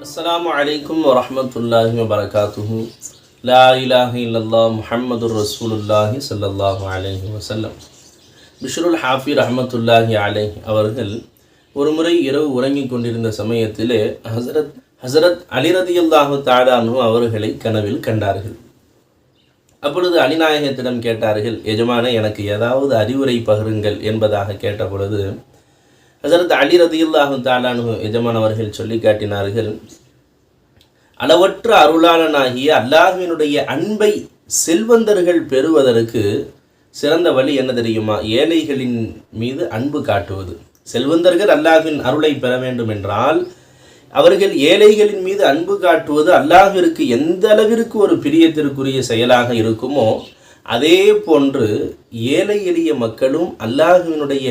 السلام عليكم ورحمة الله وبركاته لا إله إلا الله محمد رسول الله صلى الله عليه وسلم பிஷ்ருல் happy ரஹமத்துல்லாஹி அலை அவர்கள் ஒரு முறை இரவு உறங்கிக் கொண்டிருந்த சமயத்திலே ஹசரத் ஹசரத் அலிரதியுல்லாஹு தாடானு அவர்களை கனவில் கண்டார்கள். அப்பொழுது அலிநாயகத்திடம் கேட்டார்கள் எஜமான எனக்கு ஏதாவது அறிவுரை பகிருங்கள் என்பதாக கேட்ட பொழுது ஹசரத் அலி ரதியுல்லாஹு தாலானு எஜமான் அவர்கள் சொல்லி காட்டினார்கள் அளவற்ற அருளாளனாகிய அல்லாஹ்வினுடைய அன்பை செல்வந்தர்கள் பெறுவதற்கு சிறந்த வழி என்ன தெரியுமா? ஏழைகளின் மீது அன்பு காட்டுவது. செல்வந்தர்கள் அல்லாஹின் அருளை பெற வேண்டும் என்றால் அவர்கள் ஏழைகளின் மீது அன்பு காட்டுவது அல்லாஹிற்கு எந்த அளவிற்கு ஒரு பிரியத்திற்குரிய செயலாக இருக்குமோ அதே போன்று ஏழை எளிய மக்களும் அல்லாஹுவினுடைய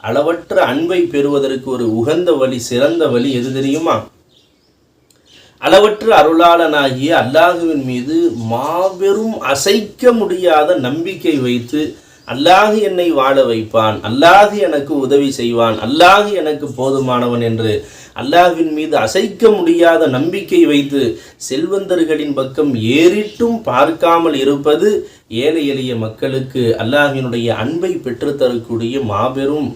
அளவற்ற அன்பை பெறுவதற்கு ஒரு உகந்த வழி சிறந்த வழி எது தெரியுமா? அளவற்ற அருளாளனாகிய அல்லாஹுவின் மீது மாபெரும் அசைக்க முடியாத நம்பிக்கை வைத்து அல்லாஹ் என்னை வாழ வைப்பான். அல்லாஹ் எனக்கு உதவி செய்வான். அல்லாஹ் எனக்கு போதுமானவன் என்று அல்லாஹ்வின் மீது அசைக்க முடியாத நம்பிக்கை வைத்து செல்வந்தர்களின் பக்கம் ஏறிட்டும் பார்க்காமல் இருப்பது ஏழை எளிய மக்களுக்கு அல்லாஹினுடைய அன்பை பெற்றுத்தரக்கூடிய மாபெரும்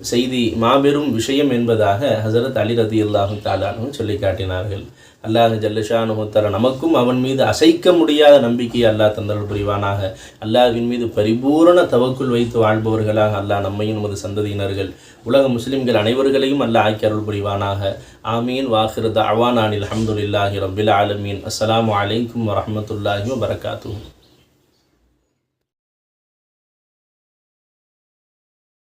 செய்தி மாபெரும் விஷயம் என்பதாக ஹசரத் அலி ரதி அல்லாஹு தாலானும் சொல்லி காட்டினார்கள். அல்லாஹ் ஜல்லஷானுத்தர நமக்கும் அவன் மீது அசைக்க முடியாத நம்பிக்கையை அல்லாஹ் தந்தல் புரிவானாக. அல்லாஹ்வின் மீது பரிபூரண தவக்குள் வைத்து வாழ்பவர்களாக அல்லாஹ் நம்மையும் நமது சந்ததியினர்கள் உலக முஸ்லிம்கள் அனைவர்களையும் அல்லாஹ் ஆக்கி அருள் புரிவானாக. ஆமீன். வாஹிரத் அவானானில் அஹமதுல்லாஹி ரபில் ஆலமீன். அஸ்லாம் அலைக்கும் வரமத்துல்லாஹி வரகாத்தூ